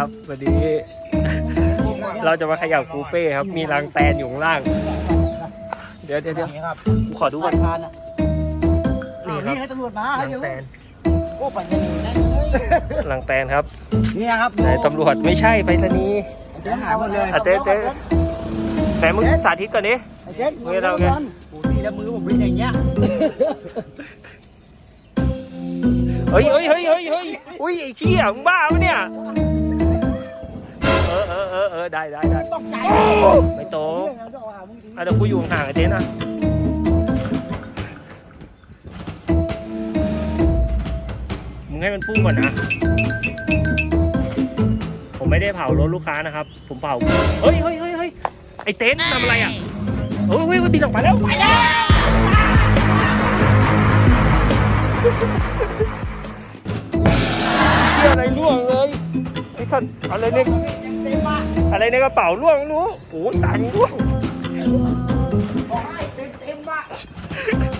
ครับ วันนี้ เราจะมาเขย่าคูเป้ครับ มีรางแตนอยู่ข้างล่าง เดี๋ยวเดี๋ยวเดี๋ยวนี่ครับกูขอดูก่อนคานอะนี่นี่ครับให้ตำรวจมารังเดี๋ยวแตนโอ้ปัญญานีนั่นเลยรังแตนครับนี่ครับไหนตำรวจไม่ใช่ไปรษณีย์เจ๊หายหมดเลยอะเจ๊เจ๊ไหนมึงสาธิตก่อนดิเจ๊เฮ้ยเราไง โอ้นี่แล้วมือผมเป็นอย่างเงี้ยเฮ้ยเฮ้ยเฮ้ยเฮ้ยเฮ้ยอุ้ยไอ้ขี้อะมึงบ้าปะเนี่ยเอ อเออเออเออได้ได้ได้ตกใจไม่โตเรื่องนั้นก็เอาหามึงทีอะเดี๋ยวกูอยู่ห่างๆไอ้เจ๊นะมึงให้มันพุ่งก่อนนะ ผมไม่ได้เผารถลูกค้านะครับ ผมเผาเฮ้ยเฮ้ยเฮ้ยเฮ้ยไอ้เต้นทำอะไรอะเฮ้ยเฮ้ยมันบินออกมาแล้วไปแล้วเที่ยอะไรร่วงเลยไอ้ท่านอะไรในยังเต็มป่ะ อะไรในกระเป๋าร่วงไม่รู้โอ้โหตังค์ร่วงบอกให้เต็มเต็มป่ะ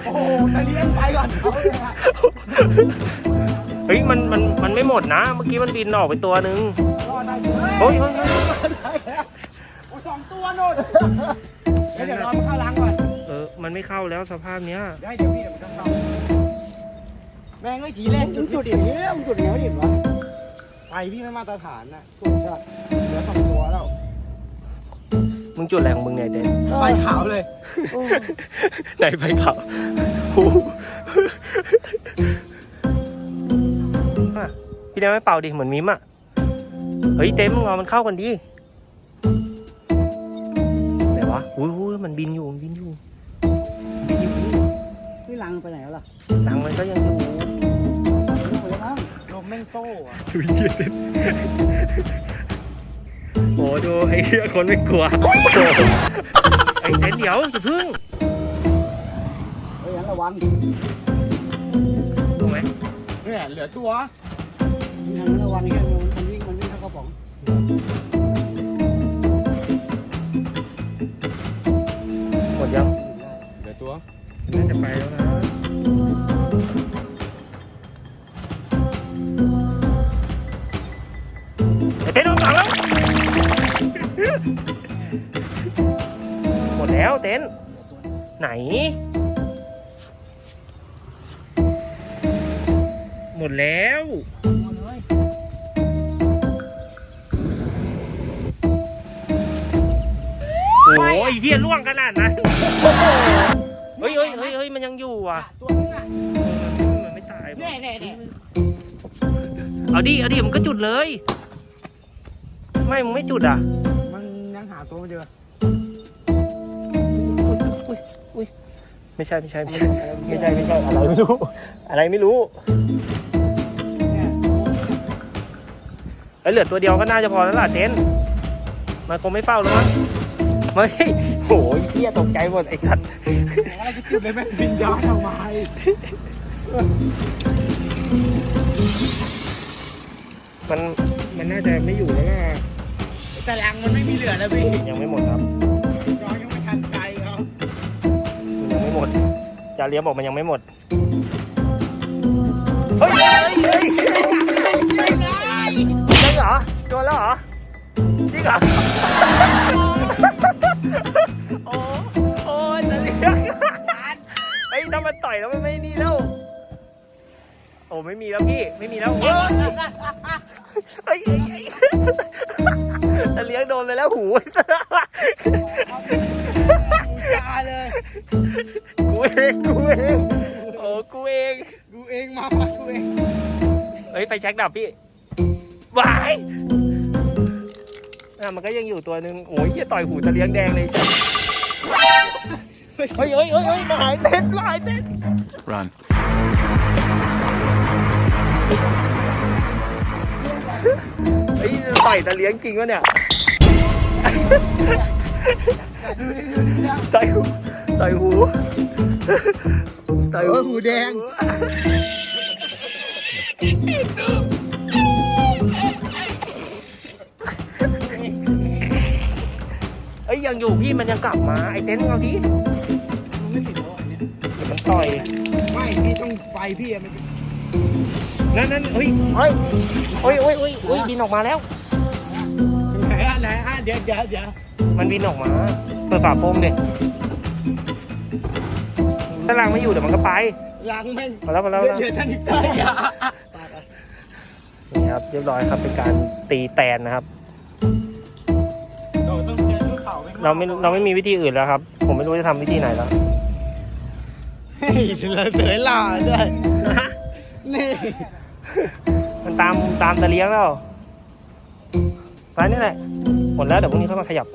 โอ้โหตะเลี้ยงไปก่อนเอาเลยอะเฮ้ยมันมันมันไม่หมดนะ เมื่อกี้มันบินออกไปตัวหนึ่งรอดได้อยู่เฮ้ยเฮ้ยเฮ้ยโอ้สองตัวโน่นเดี๋ยวเดี๋ยวรอมันเข้าล้างก่อนเออมันไม่เข้าแล้วสภาพเนี้ยเดี๋ยวเดี๋ยวพี่เดี๋ยวมันต้องเข้าแม่งไอ้ทีแรกจุดจุดอย่างนี้มึงจุดอย่างนี้ไม่เห็นวะ ไฟพี่ไม่มาตรฐานน่ะจุดก็เหลือสองตัวแล้ว มึงจุดอะไรของมึงเนี่ยเต้น ไฟขาวเลย ไหนไปเขาโอ้โหอะพี่เดวไม่เป่าดิ เหมือนมิมอะ เฮ้ยเต้นมึงเอามันเข้ากันดิไหนวะอุ้ยอุ้ยมันบินอยู่มันบินอยู่บินอยู่นี่นี่ลังไปไหนแล้วล่ะตังค์มันก็ยังอยู่ ลมแม่งโต้อะโอ้ดูไอ้เหี้ยคนไม่กลัวโอ้โหไอ้เต้นเดี๋ยวจะพึ่งเฮ้ยงั้นระวังถูกไหมเนี่ยเหลือตัวงั้นระวังแค่มันวิ่งมันวิ่งเข้ากระป๋อง แล้วเต้นไหน หมดแล้วโอ้ยเฮียล่วงขนาดนั้นเฮ้ยเฮ้ยเฮ้ยเฮ้ยมันยังอยู่อะตัวนึงอะมันไม่ตายแน่ว่ะแน่แน่เอาดิเอาดิมันก็จุดเลย ไม่มึงไม่จุดอะ มันยังหาตัวไม่เจอ ไม่ใช่ไม่ใช่ไม่ใช่ไม่ใช่ไม่ใช่อะไรไม่รู้ อะไรไม่รู้เนี่ยไอ้ยเหลือตัวเดียวก็น่าจะพอแล้วล่ะเจนมันคงไม่เฝ้าแล้วมั้งไม่โหยเฮียตกใจหมดไอ้สัตว์อะไรจะจุดเลยแม่งบินย้อนออกมามันมันน่าจะไม่อยู่แล้วล่ะแต่แรงมันไม่มีเหลือแล้วพี่ยังไม่หมดครับย้อนยังไม่ทัน ไม่หมดจาเลี้ยมบอกมันยังไม่หมดเฮ้ยเฮ้ยเฮ้ยจริงเหรอโดนแล้วเหรอจริงเหรอโอ้โอ้ยจาเลียมเฮ้ยถ้ามันต่อยแล้วมันไม่นี่แล้วโอ้ไม่มีแล้วพี่ไม่มีแล้วเฮ้ยเฮ้ยเฮ้ยเฮ้ยจะเลี้ยงโดนไปแล้วหูชาเลย เองกูเองโอ้กูเองกูเองมากูเองเฮ้ยไฟแช็กดับพี่วายอะมันก็ยังอยู่ตัวหนึ่งโอ้ยจะต่อยหูจะเลี้ยงแดงเลยจ้ะเฮ้ยเฮ้ยเฮ้ยเฮ้ยมาหายเต้นมาหายเต้น Run. เฮ้ยต่อยจะเลี้ยงจริงวะเนี่ย ต่อยหูต่อยหูต่อยเออหูแดงเอ้ยยังอยู่พี่มันยังกลับมาไอ้เต้นเอาดิมันไม่ติดแล้วอันเนี้ยเดี๋ยวมันต่อยไม่พี่ต้องไฟพี่อะมันนั่นนั่นเฮ้ยเฮ้ยเฮ้ยเฮ้ยเฮ้ยเฮ้ยบินออกมาแล้ว ไหนอะเดี๋ยวเดี๋ยวเดี๋ยว มันบินออกมา เปิดฝาโปร่งดิถ้ารังไม่อยู่เดี๋ยวมันก็ไปล้างแม่งมาแล้วมาแล้วเดี๋ยวท่านนิกได้อะไปไปนี่ครับเรียบร้อยครับเป็นการตีแตนนะครับ เราต้องเจอชุดเต่าเราไม่เราไม่มีวิธีอื่นแล้วครับ ผมไม่รู้จะทำวิธีไหนแล้วเฮ้ยเลยเผยหล่อด้วยนี่มันตามตามตะเลี้ยงแล้วไปนี่แหละหมดแล้วเดี๋ยวพรุ่งนี้ค่อยมาขยับ